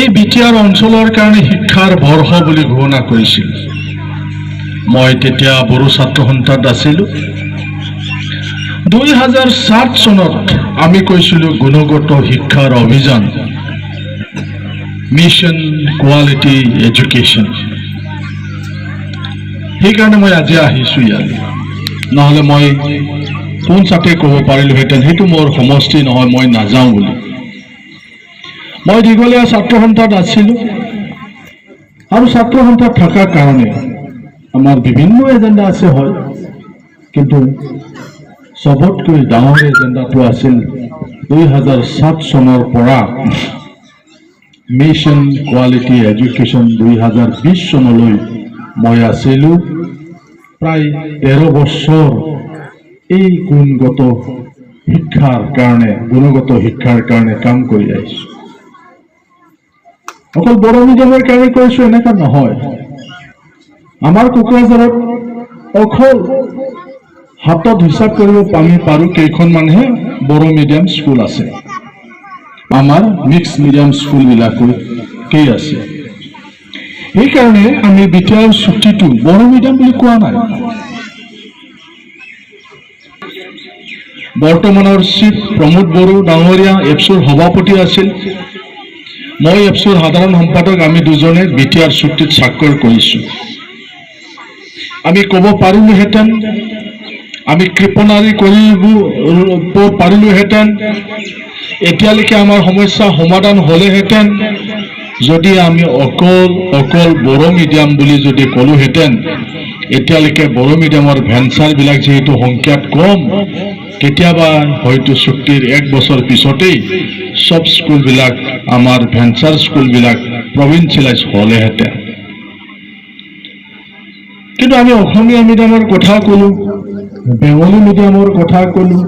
এই B T আৰ অঞ্চলৰ কাৰণে শিক্ষাৰ বৰ্ষ বুলি ঘোষণা কৰিছিল। মই তেতিয়া বড়ো ছাত্ৰ সন্থাত আছিলোঁ। দুই হাজাৰ সাত চনত আমি কৈছিলোঁ গুণগত শিক্ষাৰ অভিযান। মিছন কোৱালিটি এডুকেশ্যন সেইকাৰণে মই আজি আহিছোঁ ইয়ালৈ। নহ'লে মই পোনচাতে ক'ব পাৰিলোহেঁতেন, সেইটো মোৰ সমষ্টি নহয়, মই নাযাওঁ বুলি। মই দীঘলীয়া ছাত্ৰ সন্থাত আছিলোঁ আৰু ছাত্ৰ সন্থাত থকাৰ কাৰণে আমাৰ বিভিন্ন এজেণ্ডা আছে হয়, কিন্তু চবতকৈ ডাঙৰ এজেণ্ডাটো আছিল দুই হাজাৰ সাত চনৰ পৰা মিছন কোৱালিটি এডুকেশ্যন দুই হাজাৰ বিছ চনলৈ মই আছিলোঁ। প্ৰায় তেৰ বছৰ এই গুণগত শিক্ষাৰ কাৰণে, গুণগত শিক্ষাৰ কাৰণে কাম কৰি আহিছোঁ। অকল বড়ো মিডিয়ামৰ কাৰণে কৈছোঁ এনেকুৱা নহয়। আমাৰ কোকৰাঝাৰত অকল হাতত হিচাপ কৰিব আমি পাৰোঁ কেইখনমানহে বড়ো মিডিয়াম স্কুল আছে। আমাৰ মিক্স মিডিয়াম স্কুলবিলাকেই আছে। সেইকাৰণে আমি বিটিআৰ চুক্তিটো বড়ো মিডিয়াম বুলি কোৱা নাই। বৰ্তমানৰ চিফ প্ৰমোদ বড়ো, ডাঙৰীয়া এপছুৰ সভাপতি আছিল। মই এপছুৰ সাধাৰণ সম্পাদক, আমি দুজনে বি টি আৰ চুক্তিত স্বাক্ষৰ কৰিছোঁ। আমি ক'ব পাৰিলোহেঁতেন, আমি কৃপণাৰী কৰিব পাৰিলোহেঁতেন, এতিয়ালৈকে আমাৰ সমস্যা সমাধান হ'লেহেঁতেন, যদি আমি অকল অকল বড়ো মিডিয়াম বুলি যদি ক'লোহেঁতেন, এতিয়ালৈকে বড়ো মিডিয়ামৰ ভেঞ্চাৰবিলাক যিহেতু সংখ্যাত কম, কেতিয়াবা হয়তো চুক্তিৰ এক বছৰ পিছতেই চব স্কুলবিলাক, আমাৰ ভেঞ্চাৰ স্কুলবিলাক প্ৰভিঞ্চিয়েলাইজ হ'লেহেঁতেন। কিন্তু আমি অসমীয়া মিডিয়ামৰ কথা ক'লোঁ বেংগলী মিডিয়ামৰ কথা ক'লোঁ,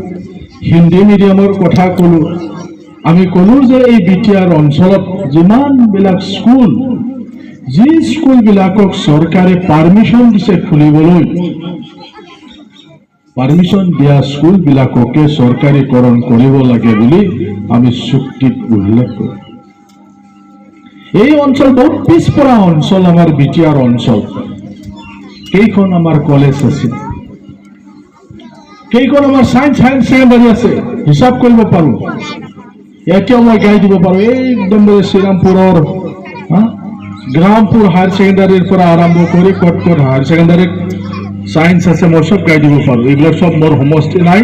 হিন্দী মিডিয়ামৰ কথা ক'লোঁ, আমি ক'লোঁ যে এই বি টি আৰ অঞ্চলত যিমানবিলাক স্কুল, যি স্কুলবিলাকক চৰকাৰে পাৰ্মিশ্যন দিছে খুলিবলৈ পাৰ্মিশ্যন দিয়া স্কুলবিলাককে চৰকাৰীকৰণ কৰিব লাগে বুলি আমি চুক্তিত উল্লেখ কৰোঁ। এই অঞ্চল বহুত পিছপৰা অঞ্চল আমাৰ বি টি আৰ অঞ্চল। কেইখন আমাৰ কলেজ আছে? কেইখন আমাৰ চাইন্স হায়াৰ ছেকেণ্ডাৰী আছে? হিচাপ কৰিব পাৰোঁ। এতিয়াও মই গাই দিব এই একদম শ্ৰীৰামপুৰৰ গ্ৰামপুৰ হায়াৰ ছেকেণ্ডাৰীৰ পৰা আৰম্ভ কৰি ক'ত হায়াৰ ছেকেণ্ডাৰীত চাইন্স আছে মোর চব গাইড দিব পাৰোঁ। এইবিলাক চব মোৰ সমষ্টি নাই।